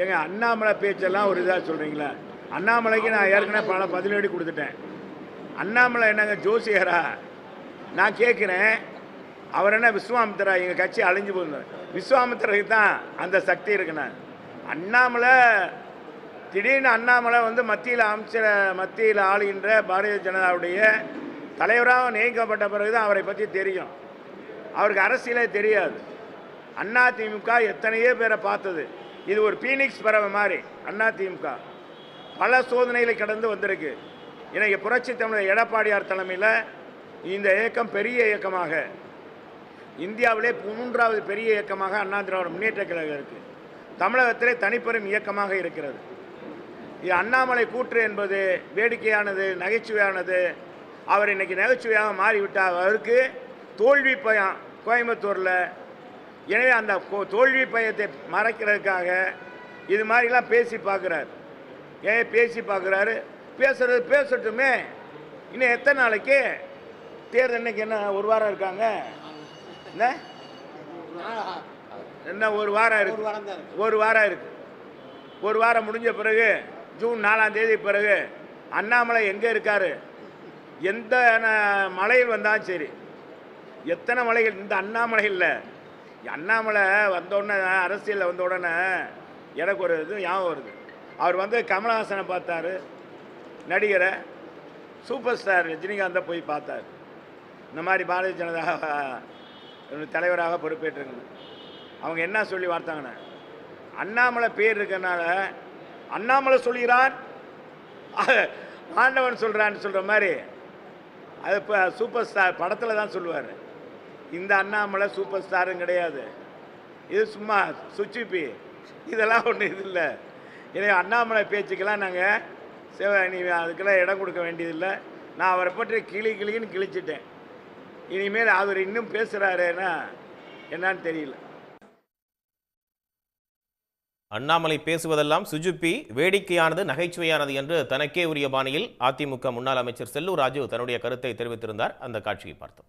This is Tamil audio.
ஏங்க அண்ணாமலை பேச்செல்லாம் ஒரு இதாக சொல்கிறீங்களா அண்ணாமலைக்கு நான் ஏற்கனவே பல பதிலடி கொடுத்துட்டேன். அண்ணாமலை என்னங்க ஜோசியரா? நான் கேட்குறேன் அவர் என்ன விஸ்வாமித்திரா? எங்கள் கட்சி அழிஞ்சு போயிருந்தார் விஸ்வாமித்திரருக்கு தான் அந்த சக்தி இருக்குண்ணா அண்ணாமலை திடீர்னு அண்ணாமலை வந்து மத்தியில் அமைச்சர் மத்தியில் ஆளுகின்ற பாரதிய ஜனதாவுடைய தலைவராக நியமிக்கப்பட்ட பிறகு தான் அவரை பற்றி தெரியும். அவருக்கு அரசியலே தெரியாது. அண்ணா திமுக எத்தனையோ பேரை பார்த்தது. இது ஒரு பீனிக்ஸ் பறவை மாதிரி அண்ணா திமுக. பல சோதனைகளை கடந்து வந்திருக்கு. இன்றைக்கு புரட்சி தமிழர் எடப்பாடியார் தலைமையில் இந்த இயக்கம் பெரிய இயக்கமாக. இந்தியாவிலே மூன்றாவது பெரிய இயக்கமாக அண்ணா திராவிட முன்னேற்ற கழகம் இருக்குது தமிழகத்திலே தனிப்பெரும் இயக்கமாக இருக்கிறது. இது அண்ணாமலை கூற்று என்பது வேடிக்கையானது நகைச்சுவையானது. அவர் இன்னைக்கு நகைச்சுவையாக மாறிவிட்டார். அவருக்கு தோல்வி பயம் கோயம்புத்தூரில் எனவே அந்த தோல்வி பயத்தை மறைக்கிறதுக்காக இது மாதிரிலாம் பேசி பார்க்குறாரு. ஏன் பேசி பார்க்குறாரு. பேசுறது பேசட்டுமே. இன்னும் எத்தனை நாளைக்கு? தேர்தல் இன்னைக்கு என்ன ஒரு வாரம் இருக்காங்க? என்ன? என்ன ஒரு வாரம் இருக்கு. ஒரு வாரம் இருக்கு. ஒரு வாரம் முடிஞ்ச பிறகு ஜூன் நாலாம் தேதி பிறகு அண்ணாமலை எங்கே இருக்காரு? எந்த மலையில் வந்தாலும் சரி. எத்தனை மலைகள்? இந்த அண்ணாமலை இல்லை. அண்ணாமலை வந்தோடனே அரசியலில் வந்த உடனே எனக்கு ஒரு இது ஞாபகம் வருது. அவர் வந்து கமலஹாசனை பார்த்தாரு நடிகரை சூப்பர் ஸ்டார் ரஜினிகாந்தை போய் பார்த்தார். இந்த மாதிரி பாரதிய ஜனதா தலைவராக பொறுப்பேற்றுங்க அவங்க என்ன சொல்லி வார்த்தாங்கண்ணே அண்ணாமலை பேர் இருக்கிறனால அண்ணாமலை சொல்கிறான் ஆண்டவன் சொல்கிறான்னு சொல்கிற மாதிரி அது இப்போ சூப்பர் ஸ்டார் படத்தில் தான் சொல்லுவார். இந்த அண்ணாமலை சூப்பர் ஸ்டாரும் கிடையாது. இது சும்மா சுச்சிப்பி இதெல்லாம் ஒன்றும் இது இல்லை. எனவே அண்ணாமலை பேச்சுக்கெல்லாம் நாங்கள் சிவ நீ அதுக்கெல்லாம் இடம் கொடுக்க வேண்டியதில்லை. நான் அவரை பற்றி கிளி கிளின்னு கிழிச்சிட்டேன். இனிமேல் அவர் இன்னும் பேசுகிறாருன்னா என்னன்னு தெரியல. அண்ணாமலை பேசுவதெல்லாம் சுஜுப்பி வேடிக்கையானது நகைச்சுவையானது என்று தனக்கே உரிய பாணியில் அதிமுக முன்னாள் அமைச்சர் செல்லூர் ராஜு தன்னுடைய கருத்தை தெரிவித்திருந்தார். அந்த காட்சியை பார்த்தோம்.